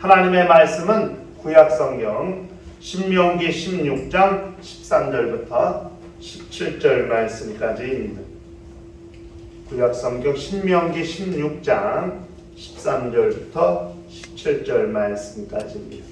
하나님의 말씀은 구약 성경 신명기 16장 13절부터 17절 말씀까지입니다. 구약 성경 신명기 16장 13절부터 17절 말씀까지입니다.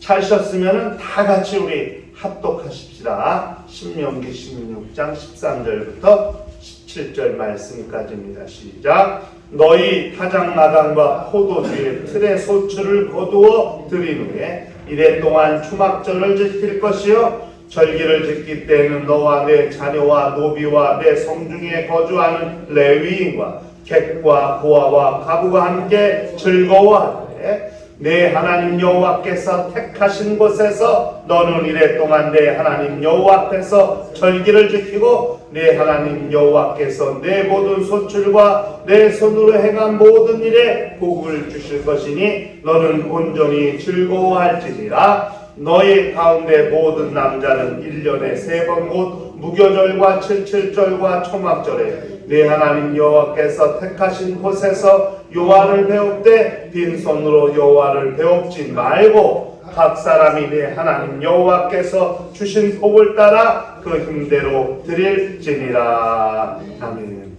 찾으셨으면 다 같이 우리 합독하십시다. 신명기 16장 13절부터 17절 말씀까지입니다. 시작. 너희 타작마당과 포도주의 틀에 소출을 거두어 드린 후에 이래 동안 추막절을 지킬 것이요. 절기를 지킬 때에는 너와 내 자녀와 노비와 내 성중에 거주하는 레위인과 객과 고아와 가부가 함께 즐거워하되 내 하나님 여호와께서 택하신 곳에서 너는 이래 동안 내 하나님 여호와 앞에서 절기를 지키고 내 하나님 여호와께서 내 모든 소출과 내 손으로 행한 모든 일에 복을 주실 것이니 너는 온전히 즐거워할지니라. 너희 가운데 모든 남자는 1년에 세번곧 무교절과 칠칠절과 초막절에 내 하나님 여호와께서 택하신 곳에서 여호와를 배웁되 빈손으로 여호와를 배웁지 말고 각 사람이 내 하나님 여호와께서 주신 복을 따라 그 힘대로 드릴지니라 아멘.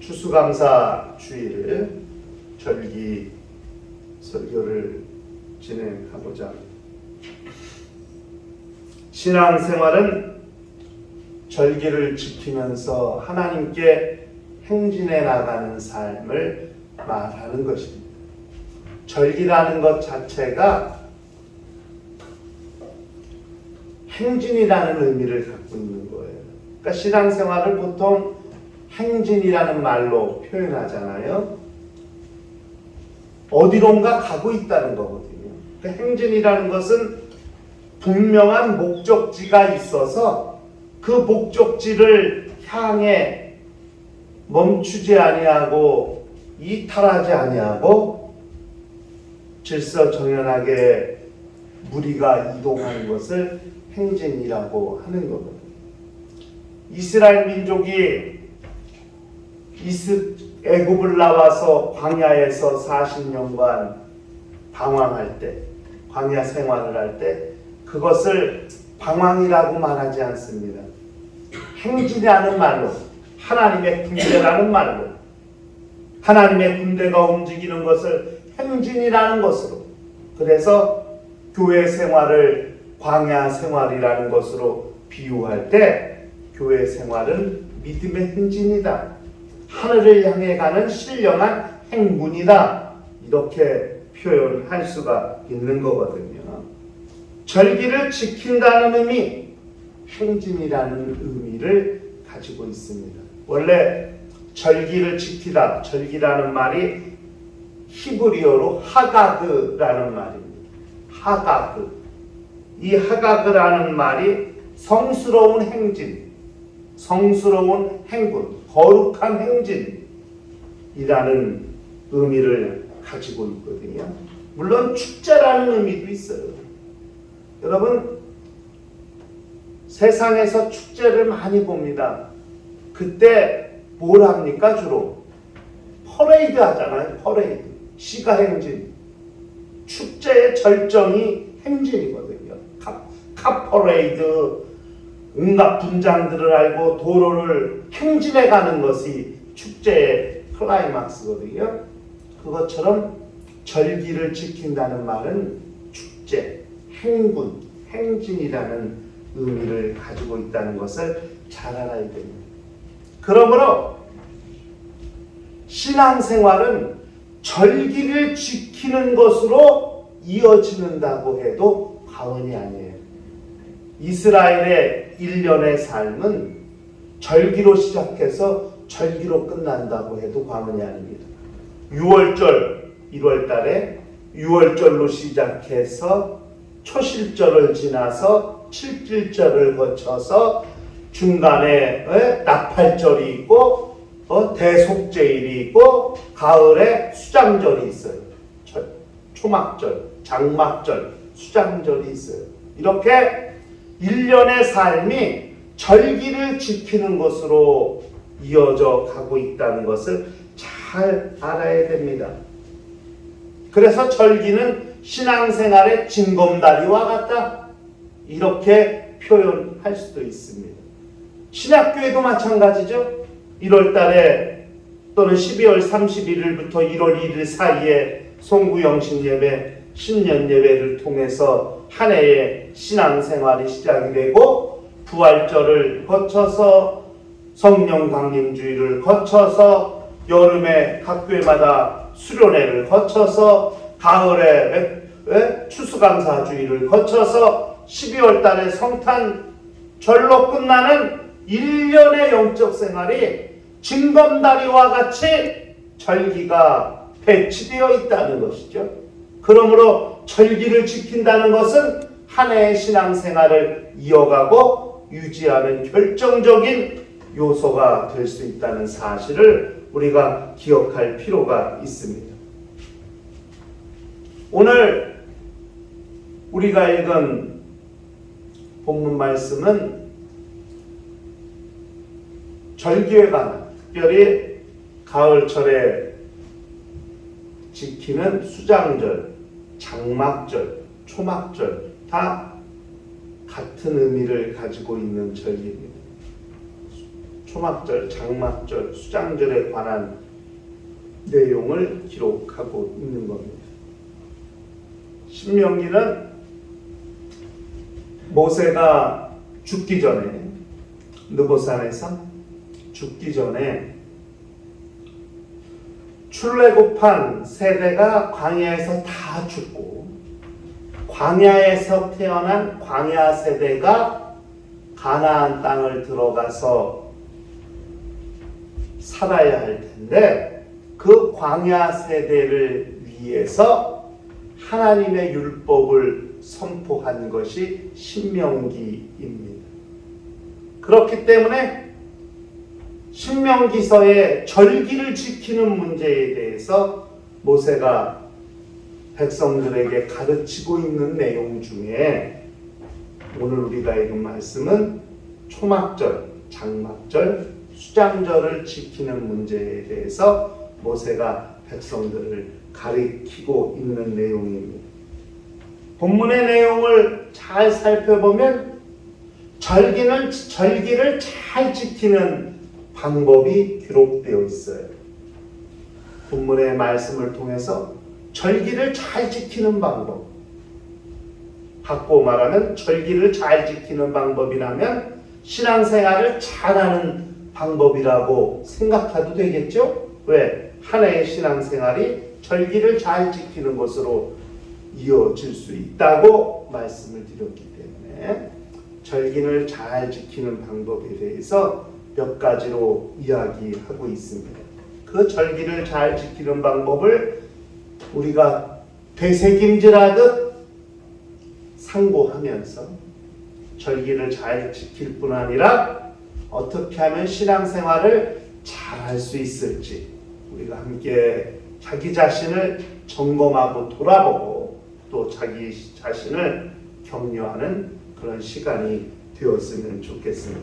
추수감사 주일 절기 설교를 진행하고자. 신앙생활은 절기를 지키면서 하나님께 행진해 나가는 삶을 말하는 것입니다. 절기라는 것 자체가 행진이라는 의미를 갖고 있는 거예요. 그러니까 신앙생활을 보통 행진이라는 말로 표현하잖아요. 어디론가 가고 있다는 거거든요. 그러니까 행진이라는 것은 분명한 목적지가 있어서 그 목적지를 향해 멈추지 아니하고 이탈하지 아니하고 질서 정연하게 무리가 이동하는 것을 행진이라고 하는 거거든요. 이스라엘 민족이 애굽을 나와서 광야에서 40년간 방황할 때, 광야 생활을 할 때 그것을 방황이라고 말하지 않습니다. 행진이라는 말로 하나님의 군대라는 말로 하나님의 군대가 움직이는 것을 행진이라는 것으로 그래서 교회 생활을 광야 생활이라는 것으로 비유할 때 교회 생활은 믿음의 행진이다. 하늘을 향해 가는 신령한 행군이다. 이렇게 표현할 수가 있는 거거든요. 절기를 지킨다는 의미, 행진이라는 의미를 가지고 있습니다. 원래 절기를 지키다, 절기라는 말이 히브리어로 하가그라는 말입니다. 하가그. 이 하가그라는 말이 성스러운 행진, 성스러운 행군, 거룩한 행진이라는 의미를 가지고 있거든요. 물론 축제라는 의미도 있어요. 여러분 세상에서 축제를 많이 봅니다. 그때 뭘 합니까 주로? 퍼레이드 하잖아요. 퍼레이드. 시가 행진. 축제의 절정이 행진이거든요. 카, 카 퍼레이드. 온갖 분장들을 알고 도로를 행진해 가는 것이 축제의 클라이막스거든요. 그것처럼 절기를 지킨다는 말은 축제, 행군, 행진이라는 의미를 가지고 있다는 것을 잘 알아야 됩니다. 그러므로 신앙생활은 절기를 지키는 것으로 이어지는다고 해도 과언이 아니에요. 이스라엘의 일련의 삶은 절기로 시작해서 절기로 끝난다고 해도 과언이 아닙니다. 6월절 1월 달에 6월절로 시작해서 초실절을 지나서 칠길절을 거쳐서 중간에 에, 나팔절이 있고 어, 대속제일이 있고 가을에 수장절이 있어요. 절, 초막절, 장막절, 수장절이 있어요. 이렇게 일련의 삶이 절기를 지키는 것으로 이어져 가고 있다는 것을 잘잘 알아야 됩니다. 그래서 절기는 신앙생활의 징검다리와 같다. 이렇게 표현할 수도 있습니다. 신학교에도 마찬가지죠. 1월 달에 또는 12월 31일부터 1월 1일 사이에 송구영신 예배, 신년 예배를 통해서 한 해의 신앙생활이 시작이 되고 부활절을 거쳐서 성령 강림주의를 거쳐서 여름에 각 교회마다 수련회를 거쳐서 가을에 왜? 추수감사주의를 거쳐서 12월 달에 성탄 절로 끝나는 1년의 영적 생활이 징검다리와 같이 절기가 배치되어 있다는 것이죠. 그러므로 절기를 지킨다는 것은 한 해의 신앙생활을 이어가고 유지하는 결정적인 요소가 될 수 있다는 사실을 우리가 기억할 필요가 있습니다. 오늘 우리가 읽은 본문 말씀은 절기에 관한 특별히 가을철에 지키는 수장절, 장막절, 초막절 다 같은 의미를 가지고 있는 절기입니다. 초막절, 장막절, 수장절에 관한 내용을 기록하고 있는 겁니다. 신명기는 모세가 죽기 전에 느보산에서 죽기 전에 출애굽한 세대가 광야에서 다 죽고 광야에서 태어난 광야 세대가 가나안 땅을 들어가서 살아야 할 텐데 그 광야 세대를 위해서 하나님의 율법을 선포한 것이 신명기입니다. 그렇기 때문에 신명기서의 절기를 지키는 문제에 대해서 모세가 백성들에게 가르치고 있는 내용 중에 오늘 우리가 읽은 말씀은 초막절, 장막절, 수장절을 지키는 문제에 대해서 모세가 백성들을 가리키고 있는 내용입니다. 본문의 내용을 잘 살펴보면 절기는 절기를 잘 지키는 방법이 기록되어 있어요. 본문의 말씀을 통해서 절기를 잘 지키는 방법. 바꿔 말하면 절기를 잘 지키는 방법이라면 신앙생활을 잘하는 방법이라고 생각해도 되겠죠? 왜? 한 해의 신앙생활이 절기를 잘 지키는 것으로 이어질 수 있다고 말씀을 드렸기 때문에 절기를 잘 지키는 방법에 대해서 몇 가지로 이야기하고 있습니다. 그 절기를 잘 지키는 방법을 우리가 되새김질하듯 상고하면서 절기를 잘 지킬 뿐 아니라 어떻게 하면 신앙생활을 잘 할 수 있을지 우리가 함께 자기 자신을 점검하고 돌아보고 또 자기 자신을 격려하는 그런 시간이 되었으면 좋겠습니다.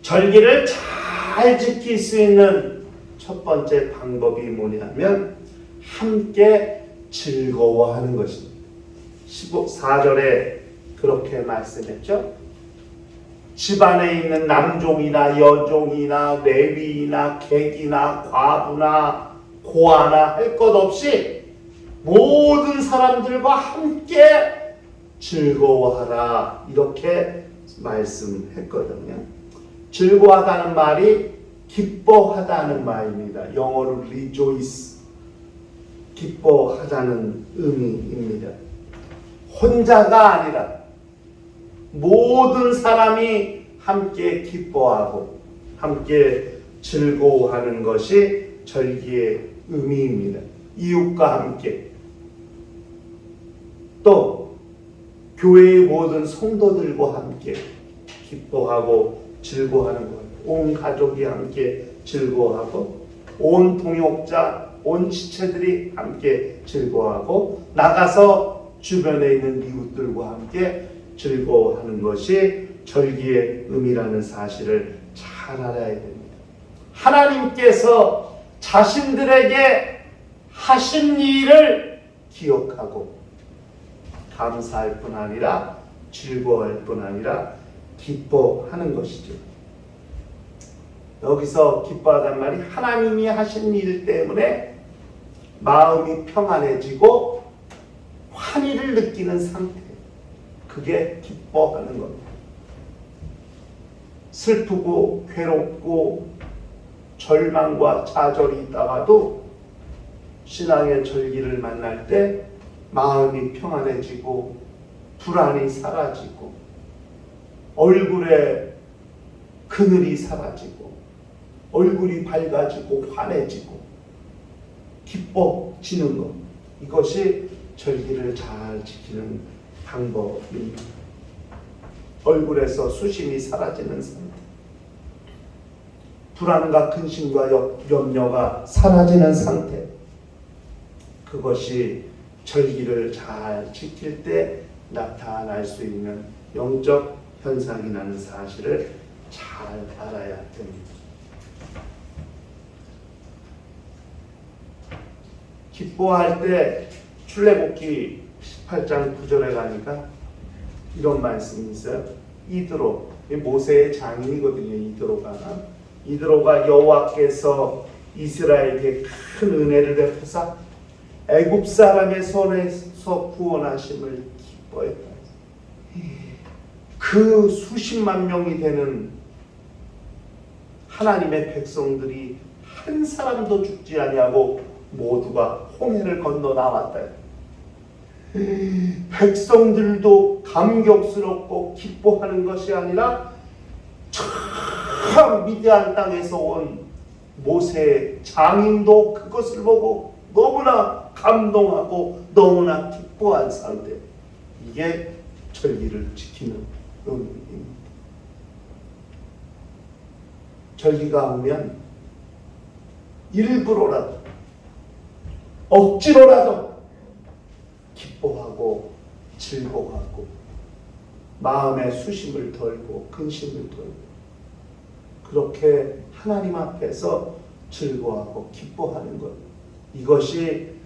절기를 잘 지킬 수 있는 첫 번째 방법이 뭐냐면 함께 즐거워하는 것입니다. 14절에 그렇게 말씀했죠. 집안에 있는 남종이나 여종이나 레위나 객이나 과부나 고아나 할 것 없이 모든 사람들과 함께 즐거워하라 이렇게 말씀했거든요. 즐거워하다는 말이 기뻐하다는 말입니다. 영어로 rejoice 기뻐하다는 의미입니다. 혼자가 아니라 모든 사람이 함께 기뻐하고 함께 즐거워하는 것이 절기의 의미입니다. 이웃과 함께 또 교회의 모든 성도들과 함께 기뻐하고 즐거워하는 것. 온 가족이 함께 즐거워하고 온 동역자, 온 지체들이 함께 즐거워하고 나가서 주변에 있는 이웃들과 함께 즐거워하는 것이 절기의 의미라는 사실을 잘 알아야 됩니다. 하나님께서 자신들에게 하신 일을 기억하고 감사할 뿐 아니라 즐거워할 뿐 아니라 기뻐하는 것이죠. 여기서 기뻐하단 말이 하나님이 하신 일 때문에 마음이 평안해지고 환희를 느끼는 상태. 그게 기뻐하는 겁니다. 슬프고 괴롭고 절망과 좌절이 있다가도 신앙의 절기를 만날 때 마음이 평안해지고 불안이 사라지고 얼굴에 그늘이 사라지고 얼굴이 밝아지고 환해지고 기뻐지는 것 이것이 절기를 잘 지키는 방법입니다. 얼굴에서 수심이 사라지는 상태 불안과 근심과 염- 염려가 사라지는 상태 그것이 절기를 잘 지킬 때 나타날 수 있는 영적 현상이라는 사실을 잘 알아야 됩니다. 기뻐할 때 출애굽기 18장 9절에 가니까 이런 말씀이 있어요. 이드로 이 모세의 장인이거든요. 이드로가 이드로가 여호와께서 이스라엘에게 큰 은혜를 베푸사 애굽 사람의 손에서 구원하심을 기뻐했다. 그 수십만 명이 되는 하나님의 백성들이 한 사람도 죽지 아니하고 모두가 홍해를 건너 나왔다. 백성들도 감격스럽고 기뻐하는 것이 아니라 참 미디안 땅에서 온 모세 장인도 그것을 보고 너무나 감동하고 너무나 기뻐한 상태. 이게 절기를 지키는 의미입니다. 절기가 오면 일부러라도 억지로라도 기뻐하고 즐거워하고 마음의 수심을 덜고 근심을 덜고 그렇게 하나님 앞에서 즐거워하고 기뻐하는 것 이것이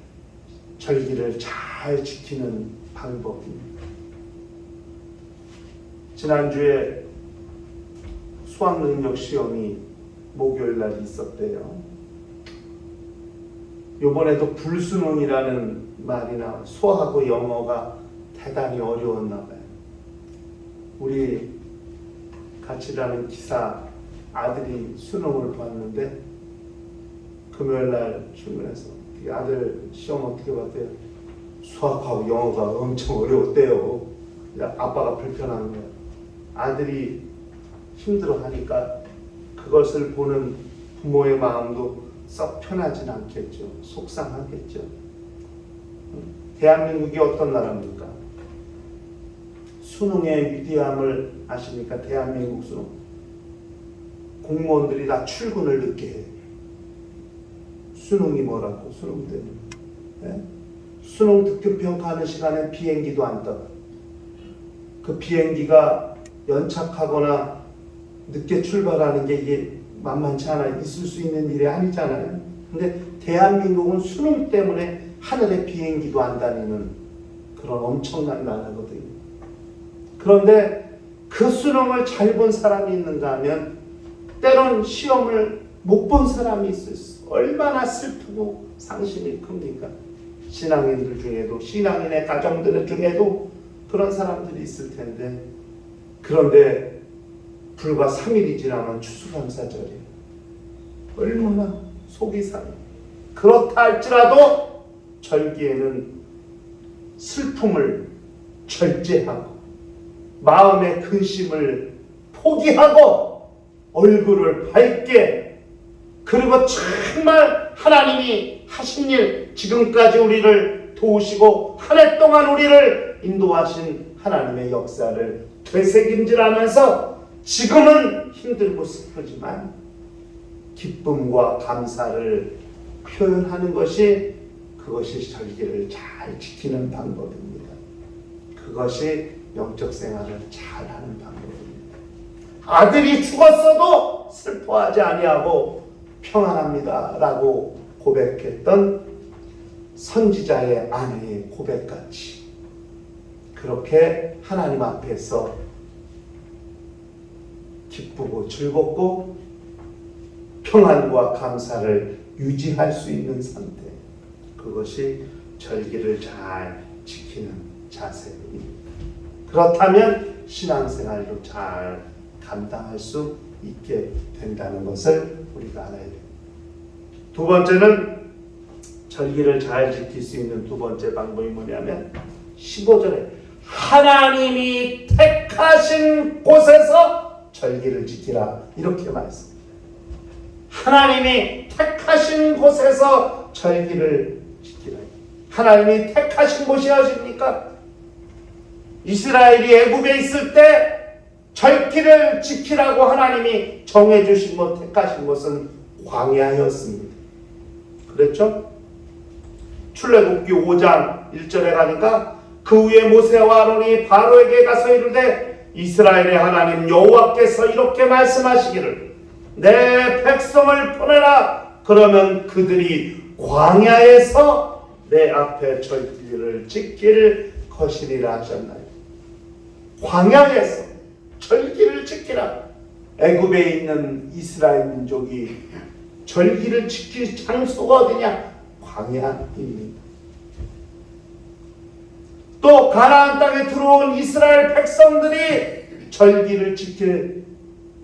절기를 잘 지키는 방법입니다. 지난주에 수학 능력 시험이 목요일 날 있었대요. 이번에도 불수능이라는 말이 나와 수학하고 영어가 대단히 어려웠나 봐요. 우리 같이 일하는 기사 아들이 수능을 봤는데 금요일 날 출근해서 이 아들 시험 어떻게 봤대요? 수학하고 영어가 엄청 어려웠대요. 아빠가 불편한 거예요. 아들이 힘들어하니까 그것을 보는 부모의 마음도 썩 편하진 않겠죠. 속상하겠죠. 대한민국이 어떤 나라입니까? 수능의 위대함을 아십니까? 대한민국 수능. 공무원들이 다 출근을 늦게 해요. 수능이 뭐라고? 수능 때문에. 예? 수능 득점 평가하는 시간에 비행기도 안 떠. 그 비행기가 연착하거나 늦게 출발하는 게 이게 만만치 않아 있을 수 있는 일이 아니잖아요. 근데 대한민국은 수능 때문에 하늘에 비행기도 안 다니는 그런 엄청난 나라거든요. 그런데 그 수능을 잘 본 사람이 있는가 하면 때론 시험을 못 본 사람이 있을 수 얼마나 슬프고 상심이 큽니까? 신앙인들 중에도 신앙인의 가정들 중에도 그런 사람들이 있을 텐데 그런데 불과 3일이 지나면 추수감사절이에요. 얼마나 속이 상해. 그렇다 할지라도 절기에는 슬픔을 절제하고 마음의 근심을 포기하고 얼굴을 밝게 그리고 정말 하나님이 하신 일 지금까지 우리를 도우시고 한 해 동안 우리를 인도하신 하나님의 역사를 되새김질하면서 지금은 힘들고 슬프지만 기쁨과 감사를 표현하는 것이 그것이 절기를 잘 지키는 방법입니다. 그것이 영적 생활을 잘하는 방법입니다. 아들이 죽었어도 슬퍼하지 아니하고 평안합니다 라고 고백했던 선지자의 아내의 고백같이 그렇게 하나님 앞에서 기쁘고 즐겁고 평안과 감사를 유지할 수 있는 상태 그것이 절기를 잘 지키는 자세입니다. 그렇다면 신앙생활도 잘 감당할 수 있게 된다는 것을 우리가 알아야 돼요. 두 번째는 절기를 잘 지킬 수 있는 두 번째 방법이 뭐냐면 15절에 하나님이 택하신 곳에서 절기를 지키라 이렇게 말씀. 하나님이 택하신 곳에서 절기를 지키라. 하나님이 택하신 곳이 어디입니까? 이스라엘이 애굽에 있을 때 절기를 지키라고 하나님이 정해 주신 것 택하신 것은 광야였습니다. 그랬죠? 출애굽기 5장 1절에 가니까 그 후에 모세와 아론이 바로에게 가서 이르되 이스라엘의 하나님 여호와께서 이렇게 말씀하시기를 내 백성을 보내라 그러면 그들이 광야에서 내 앞에 절기를 지킬 것이리라 하셨나요? 광야에서 절기를 지키라. 애굽에 있는 이스라엘 민족이 절기를 지킬 장소가 어디냐? 광야입니다. 또 가나안 땅에 들어온 이스라엘 백성들이 절기를 지킬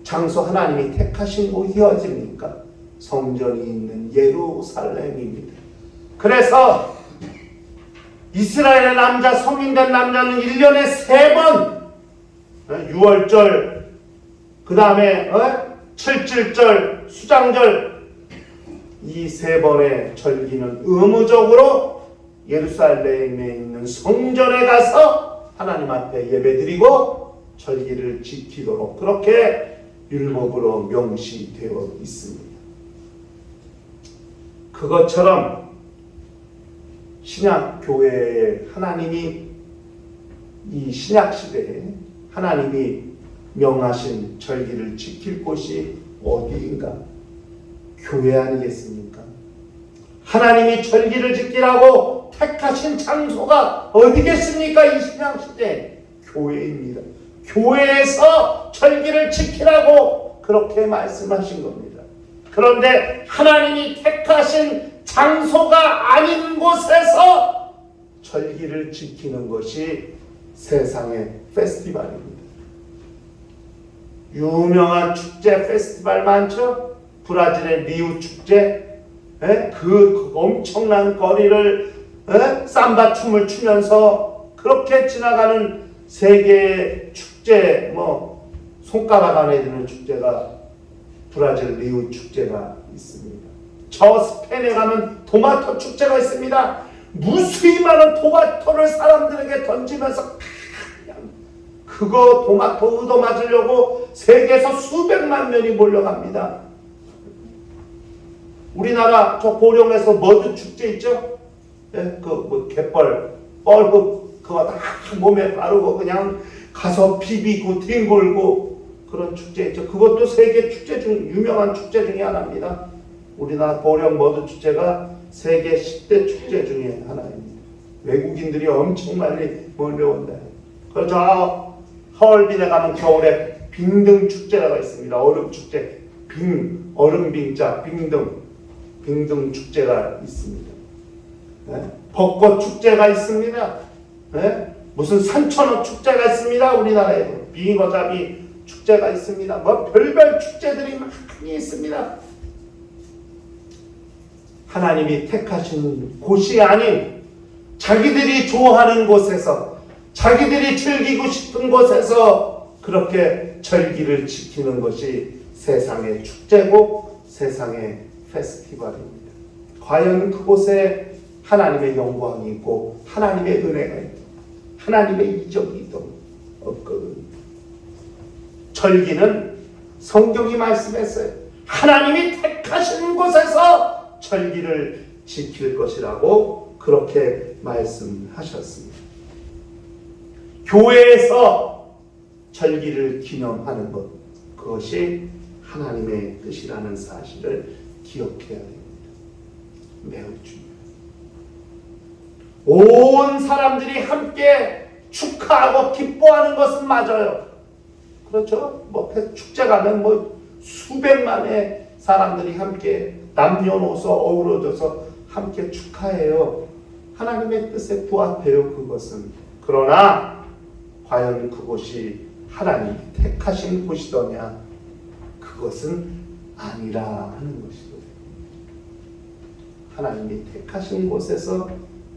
장소 하나님이 택하신 곳이 어디입니까? 성전이 있는 예루살렘입니다. 그래서 이스라엘의 남자 성인된 남자는 1년에 세번 6월절 그 다음에 어? 7.7절 수장절 이 세 번의 절기는 의무적으로 예루살렘에 있는 성전에 가서 하나님 앞에 예배드리고 절기를 지키도록 그렇게 율법으로 명시되어 있습니다. 그것처럼 신약 교회에 하나님이 이 신약 시대에 하나님이 명하신 절기를 지킬 곳이 어디인가? 교회 아니겠습니까? 하나님이 절기를 지키라고 택하신 장소가 어디겠습니까? 이 신약 시대 교회입니다. 교회에서 절기를 지키라고 그렇게 말씀하신 겁니다. 그런데 하나님이 택하신 장소가 아닌 곳에서 절기를 지키는 것이 세상의 페스티벌입니다. 유명한 축제 페스티벌 많죠? 브라질의 리우 축제, 에? 그 엄청난 거리를 에? 삼바 춤을 추면서 그렇게 지나가는 세계 축제, 뭐 손가락 안에 드는 축제가 브라질 리우 축제가 있습니다. 저 스페인에 가면 토마토 축제가 있습니다. 무수히 많은 토마토를 사람들에게 던지면서 그냥 그거 토마토 의도 맞으려고 세계에서 수백만 명이 몰려갑니다. 우리나라 저 고령에서 머드 축제 있죠? 예, 그뭐 갯벌, 뻘흙 그거 다 몸에 바르고 그냥 가서 비비고 뒹굴고 그런 축제 있죠. 그것도 세계 축제 중 유명한 축제 중에 하나입니다. 우리나라 고령 머드 축제가 세계 10대 축제 중에 하나입니다. 외국인들이 엄청 많이 몰려온다. 그저 하얼빈에 가면 겨울에 빙등 축제가 있습니다. 얼음 축제. 빙, 얼음 빙자, 빙등, 빙등 축제가 있습니다. 네? 벚꽃 축제가 있습니다. 네? 무슨 산천어 축제가 있습니다. 우리나라에 빙어잡이 축제가 있습니다. 뭐 별별 축제들이 많이 있습니다. 하나님이 택하신 곳이 아닌 자기들이 좋아하는 곳에서 자기들이 즐기고 싶은 곳에서 그렇게 절기를 지키는 것이 세상의 축제고 세상의 페스티벌입니다. 과연 그곳에 하나님의 영광이 있고 하나님의 은혜가 있고 하나님의 이적이 없거든요. 절기는 성경이 말씀했어요. 하나님이 택하신 곳에서 절기를 지킬 것이라고 그렇게 말씀하셨습니다. 교회에서 절기를 기념하는 것, 그것이 하나님의 뜻이라는 사실을 기억해야 됩니다. 매우 중요해요. 온 사람들이 함께 축하하고 기뻐하는 것은 맞아요. 그렇죠? 뭐 축제 가면 뭐 수백만의 사람들이 함께 남녀노소 어우러져서 함께 축하해요. 하나님의 뜻에 부합해요. 그것은 그러나 과연 그곳이 하나님이 택하신 곳이더냐? 그것은 아니라 하는 것이죠. 하나님이 택하신 곳에서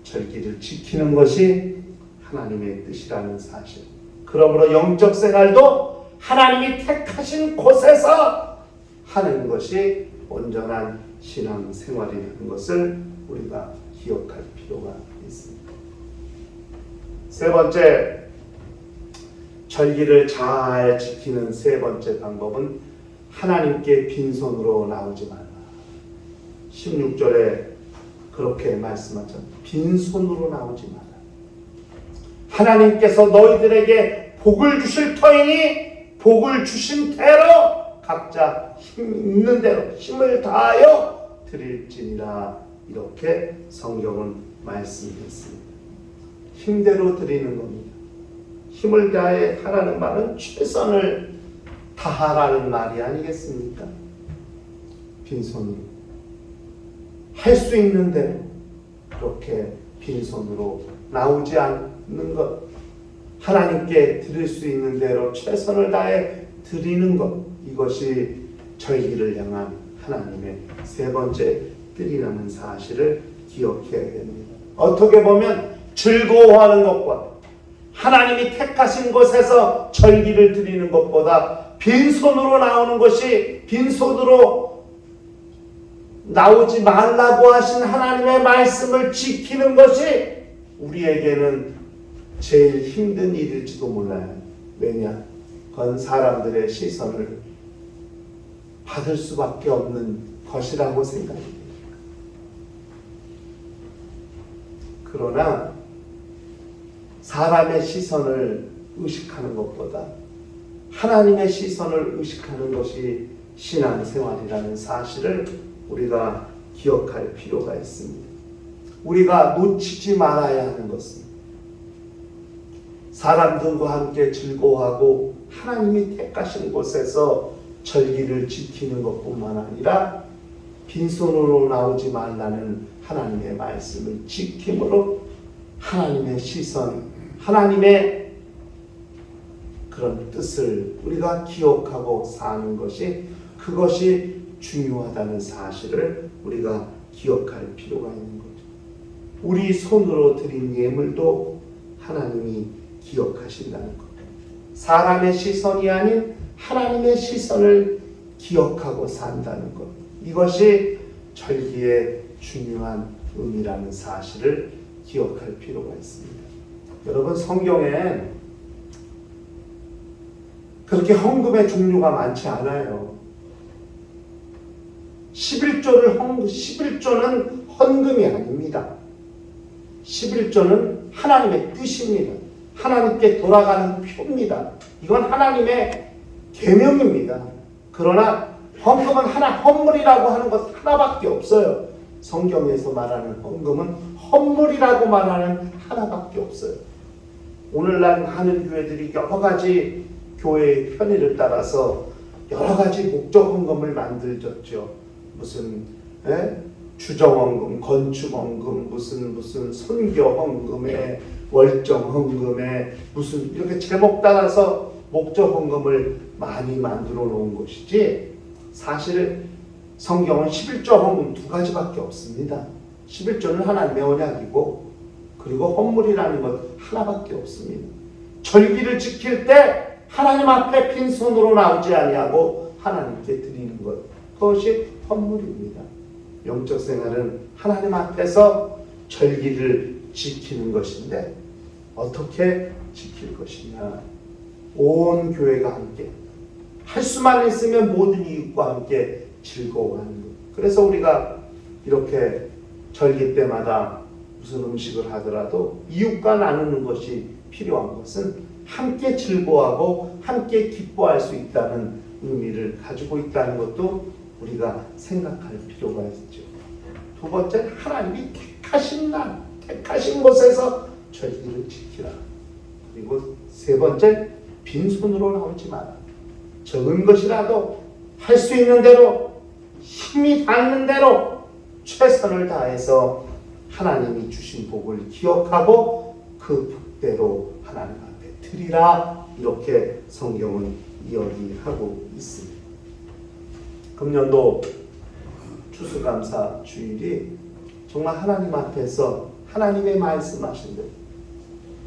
절기를 지키는 것이 하나님의 뜻이라는 사실. 그러므로 영적 생활도 하나님이 택하신 곳에서 하는 것이 온전한 신앙 생활이라는 것을 우리가 기억할 필요가 있습니다. 세 번째, 절기를 잘 지키는 세 번째 방법은 하나님께 빈손으로 나오지 말라. 16절에 그렇게 말씀하죠. 빈손으로 나오지 마라. 하나님께서 너희들에게 복을 주실 터이니 복을 주신 대로 각자 힘 있는 대로 힘을 다하여 드릴지니라 이렇게 성경은 말씀했습니다. 힘대로 드리는 겁니다. 힘을 다해 하라는 말은 최선을 다하라는 말이 아니겠습니까? 빈손으로 할 수 있는 대로 그렇게 빈손으로 나오지 않는 것 하나님께 드릴 수 있는 대로 최선을 다해 드리는 것 이것이 절기를 향한 하나님의 세 번째 뜻이라는 사실을 기억해야 됩니다. 어떻게 보면 즐거워하는 것과 하나님이 택하신 곳에서 절기를 드리는 것보다 빈손으로 나오는 것이 빈손으로 나오지 말라고 하신 하나님의 말씀을 지키는 것이 우리에게는 제일 힘든 일일지도 몰라요. 왜냐? 그건 사람들의 시선을 받을 수밖에 없는 것이라고 생각합니다. 그러나 사람의 시선을 의식하는 것보다 하나님의 시선을 의식하는 것이 신앙생활이라는 사실을 우리가 기억할 필요가 있습니다. 우리가 놓치지 말아야 하는 것은 사람들과 함께 즐거워하고 하나님이 택하신 곳에서 절기를 지키는 것뿐만 아니라 빈손으로 나오지 말라는 하나님의 말씀을 지킴으로 하나님의 시선, 하나님의 그런 뜻을 우리가 기억하고 사는 것이 그것이 중요하다는 사실을 우리가 기억할 필요가 있는 거죠. 우리 손으로 드린 예물도 하나님이 기억하신다는 것. 사람의 시선이 아닌 하나님의 시선을 기억하고 산다는 것. 이것이 절기의 중요한 의미라는 사실을 기억할 필요가 있습니다. 여러분 성경엔 그렇게 헌금의 종류가 많지 않아요. 11조를 헌 11조는 헌금이 아닙니다. 11조는 하나님의 뜻입니다. 하나님께 돌아가는 표입니다. 이건 하나님의 계명입니다. 그러나 헌금은 하나 헌물이라고 하는 것 하나밖에 없어요. 성경에서 말하는 헌금은 헌물이라고 말하는 하나밖에 없어요. 오늘날 하는 교회들이 여러 가지 교회의 편의를 따라서 여러 가지 목적 헌금을 만들었죠. 무슨 에? 주정 헌금, 건축 헌금, 무슨 무슨 선교 헌금에 월정 헌금에 무슨 이렇게 제목 따라서 목적 헌금을 많이 만들어 놓은 것이지 사실 성경은 11조 헌금 두 가지밖에 없습니다. 11조는 하나님의 언약이고 그리고 헌물이라는 것 하나밖에 없습니다. 절기를 지킬 때 하나님 앞에 빈손으로 나오지 아니하고 하나님께 드리는 것 그것이 헌물입니다. 영적 생활은 하나님 앞에서 절기를 지키는 것인데 어떻게 지킬 것이냐 온 교회가 함께 할 수만 있으면 모든 이웃과 함께 즐거워하는 것. 그래서 우리가 이렇게 절기 때마다 무슨 음식을 하더라도 이웃과 나누는 것이 필요한 것은 함께 즐거워하고 함께 기뻐할 수 있다는 의미를 가지고 있다는 것도 우리가 생각할 필요가 있죠. 두 번째 하나님이 택하신 날, 택하신 곳에서 절기를 지키라. 그리고 세 번째 빈손으로 나오지 마라. 적은 것이라도 할 수 있는 대로 힘이 닿는 대로 최선을 다해서 하나님이 주신 복을 기억하고 그 복대로 하나님 앞에 드리라 이렇게 성경은 이야기하고 있습니다. 금년도 추수감사 주일이 정말 하나님 앞에서 하나님의 말씀하신 대로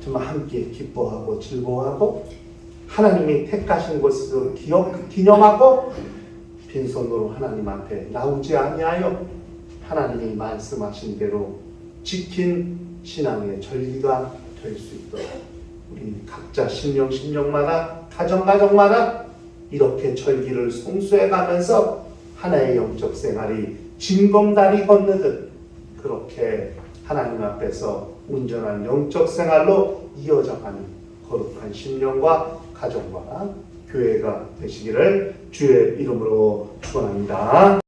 정말 함께 기뻐하고 즐거워하고 하나님이 택하신 것을 기억 기념하고 빈손으로 하나님 앞에 나오지 아니하여 하나님이 말씀하신 대로 지킨 신앙의 전리가 될 수 있도록 우리 각자 신령 신령마다 가정 가정마다 이렇게 절기를 송수해 가면서 하나의 영적 생활이 징검다리 건너듯 그렇게 하나님 앞에서 온전한 영적 생활로 이어져가는 거룩한 신령과 가정과 교회가 되시기를 주의 이름으로 축원합니다.